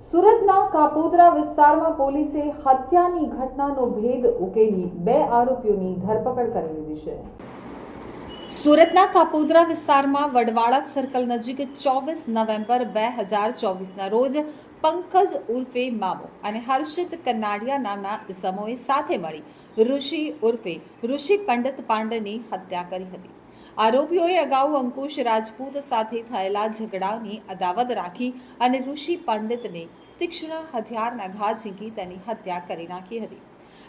સુરતના કાપોદરા વિસ્તારમાં પોલીસે હત્યાની ઘટનાનો ભેદ ઉકેલી બે આરોપીઓની ધરપકડ કરી લીધી છે. સુરતના કાપોદરા વિસ્તારમાં વડવાળા સર્કલ નજીક ચોવીસ નવેમ્બર બે હજાર ચોવીસના રોજ પંકજ ઉર્ફે મામો અને હર્ષિત કનાડિયા નામના ઇસમોએ સાથે મળી ઋષિ ઉર્ફે ઋષિ પંડિત પાંડેની હત્યા કરી હતી. આરોપીઓએ અગાઉ અંકુશ રાજપૂત સાથે થયેલા ઝઘડાની અદાવત રાખી અને ઋષિ પંડિતને તીક્ષ્ણ હથિયારના ઘા ઝીંકી તેની હત્યા કરી નાખી હતી.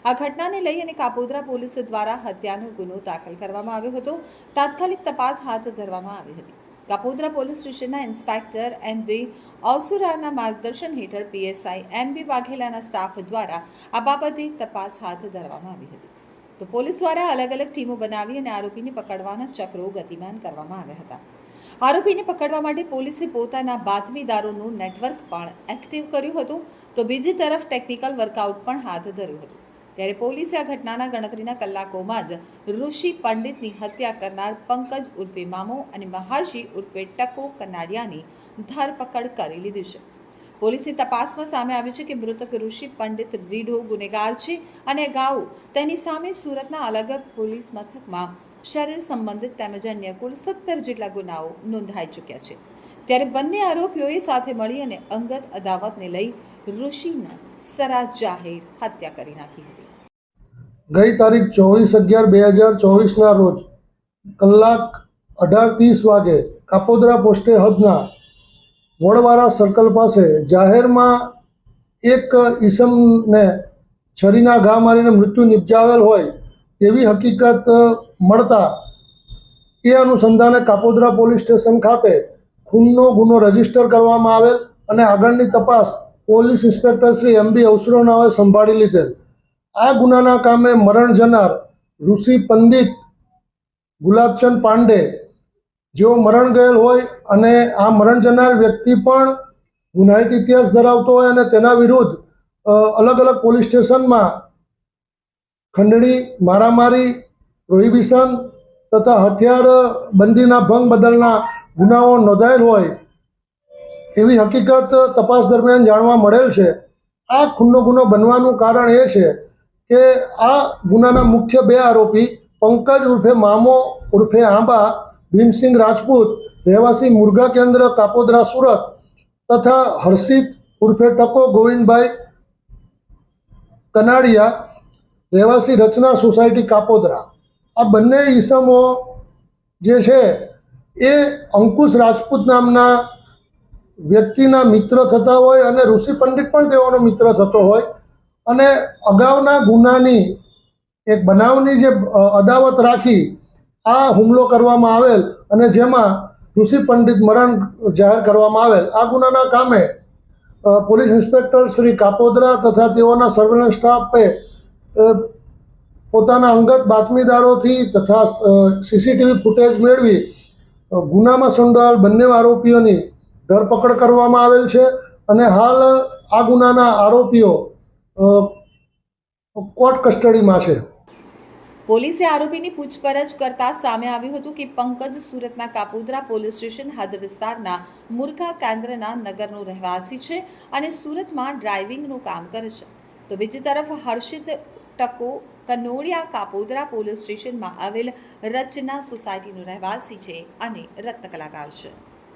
આ ઘટનાને લઈ અને કાપોદ્રા પોલીસ દ્વારા હત્યાનો ગુનો દાખલ કરવામાં આવ્યો હતો. તાત્કાલિક તપાસ હાથ ધરવામાં આવી હતી. કાપોદ્રા પોલીસ સ્ટેશનના ઇન્સ્પેક્ટર એમ બી અવસુરાના માર્ગદર્શન હેઠળ પીએસઆઈ એમ બી વાઘેલાના સ્ટાફ દ્વારા આ બાબતે તપાસ હાથ ધરવામાં આવી હતી. તો પોલીસ દ્વારા અલગ અલગ ટીમો બનાવી અને આરોપીને પકડવાના ચક્રો ગતિમાન કરવામાં આવ્યા હતા. આરોપીને પકડવા માટે પોલીસે પોતાના બાતમીદારોનું નેટવર્ક પણ એક્ટિવ કર્યું હતું, તો બીજી તરફ ટેકનિકલ વર્કઆઉટ પણ હાથ ધર્યું હતું. ત્યારે પોલીસે આ ઘટનાના ગણતરીના કલાકોમાં જ ઋષિ પંડિતની હત્યા કરનાર પંકજ ઉર્ફે મામો અને મહર્ષિ ઉર્ફે ટકો કનાડિયાની ધરપકડ કરી લીધી છે. પોલીસની તપાસમાં સામે આવ્યું છે કે મૃતક ઋષિ પંડિત રીઢો ગુનેગાર છે અને અગાઉ તેની સામે સુરતના અલગ પોલીસ મથકમાં શરીર સંબંધિત તેમજ અન્ય કુલ સત્તર જેટલા ગુનાઓ નોંધાઈ ચૂક્યા છે. ત્યારે બંને આરોપીઓએ સાથે મળી અને અંગત અદાવતને લઈ ઋષિના સરા જાહેર હત્યા કરી નાખી હતી. ગઈ તારીખ ચોવીસ અગિયાર બે હજાર ચોવીસના રોજ કલાક અઢાર ત્રીસ વાગે કાપોદરા પોસ્ટે હદના વડવાળા સર્કલ પાસે જાહેરમાં એક ઈસમને છરીના ઘા મારીને મૃત્યુ નિપજાવેલ હોય તેવી હકીકત મળતા એ અનુસંધાને કાપોદ્રા પોલીસ સ્ટેશન ખાતે ખૂનનો ગુનો રજિસ્ટર કરવામાં આવેલ અને આગળની તપાસ police inspector Shri M B અવસરોનાઓએ સંભાળી લીધેલ. આ ગુનાના કામે મરણ જનાર ઋષિ પંડિત ગુલાબચંદ પાંડે જેઓ મરણ ગયેલ હોય અને આ મરણ જનાર વ્યક્તિ પણ ગુનાહિત ઇતિહાસ ધરાવતો હોય અને તેના વિરુદ્ધ અલગ અલગ પોલીસ સ્ટેશનમાં ખંડણી, મારામારી, પ્રોહિબિશન તથા હથિયાર બંધીના ભંગ બદલના ગુનાઓ નોંધાયેલ હોય એવી હકીકત તપાસ દરમિયાન જાણવા મળેલ છે. આ ખૂનનો ગુનો બનવાનું કારણ એ છે કે આ ગુનાના મુખ્ય બે આરોપી પંકજ ઉર્ફે મામો ઉર્ફે આંબા ભીમસિંહ રાજપૂત, રહેવાસી મુરગા કેન્દ્ર, કાપોદરા સુરત તથા હર્ષિત ઉર્ફે ટકો ગોવિંદભાઈ કનાડિયા, રહેવાસી રચના સોસાયટી કાપોદરા. આ બંને ઈસમો જે છે એ અંકુશ રાજપૂત નામના વ્યક્તિના મિત્ર થતા હોય અને ઋષિ પંડિત પણ તેઓનો મિત્ર થતો હોય અને અગાઉના ગુનાની એક બનાવની જે અદાવત રાખી આ હુમલો કરવામાં આવેલ અને જેમાં ઋષિ પંડિત મરણ જાહેર કરવામાં આવેલ. આ ગુનાના કામે પોલીસ ઇન્સ્પેક્ટર શ્રી કાપોદરા તથા તેઓના સર્વેલન્સ સ્ટાફે પોતાના અંગત બાતમીદારોથી તથા સીસીટીવી ફૂટેજ મેળવી ગુનામાં સંડોવાયેલ બંને આરોપીઓની ધરપકડ કરવામાં આવેલ છે અને હાલ આ ગુનાના આરોપીઓ કોર્ટ કસ્ટડીમાં છે. પોલીસે આરોપીની પૂછપરછ કરતા સામે આવ્યું હતું કે પંકજ સુરતના કાપોદ્રા પોલીસ સ્ટેશન હદ વિસ્તારના મુરખા કેન્દ્રના નગરનો રહેવાસી છે અને સુરતમાં ડ્રાઇવિંગનું કામ કરે છે. તો બીજી તરફ હર્ષિત ટકો કનોડિયા કાપોદ્રા પોલીસ સ્ટેશનમાં આવેલ રચના સોસાયટીનો રહેવાસી છે અને રત્ન કલાકાર છે.